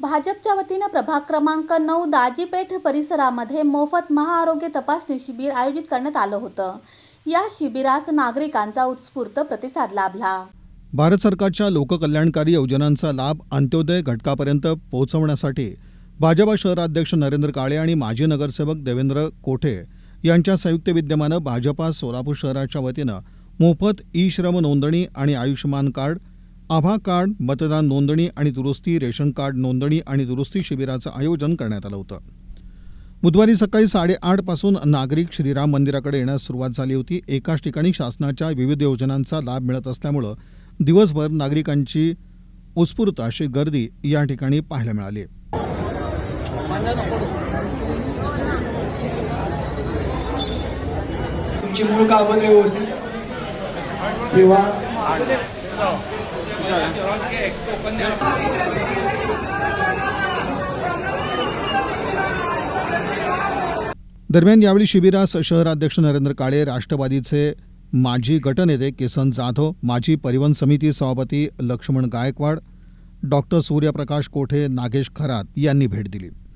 भाजपच्या वतीनं प्रभाग क्रमांक नऊ दाजीपेठ परिसरामध्ये मोफत महाआरोग्य तपासणी शिबिर आयोजित करण्यात आलं होतं. या शिबिरास नागरिकांचा उत्स्फूर्त प्रतिसाद लाभला. भारत सरकारच्या लोककल्याणकारी योजनांचा लाभ अंत्योदय घटकापर्यंत पोहोचवण्यासाठी भाजपा शहराध्यक्ष नरेंद्र काळे आणि माजी नगरसेवक देवेंद्र कोठे यांच्या संयुक्त विद्यमानं भाजपा सोलापूर शहराच्या वतीनं मोफत ई श्रम नोंदणी आणि आयुष्यमान कार्ड आभा कार्ड मतदान नोंदणी आणि दुरुस्ती रेशन कार्ड नोंदणी आणि दुरुस्ती शिबिराचं आयोजन करण्यात आलं होतं. बुधवारी सकाळी साडेआठपासून नागरिक श्रीराम मंदिराकडे येण्यास सुरुवात झाली होती. एकाच ठिकाणी शासनाच्या विविध योजनांचा लाभ मिळत असल्यामुळं दिवसभर नागरिकांची उत्स्फूर्त अशी गर्दी या ठिकाणी पाहायला मिळाली. तुमची मूळ कागद व्यवस्थित? किंवा दरम्यान यावेळी शिबिरास शहराध्यक्ष नरेंद्र काळे राष्ट्रवादीचे माजी गटनेते किसन जाधव माजी परिवहन समिती सभापती लक्ष्मण गायकवाड डॉक्टर सूर्यप्रकाश कोठे नागेश खरात यांनी भेट दिली.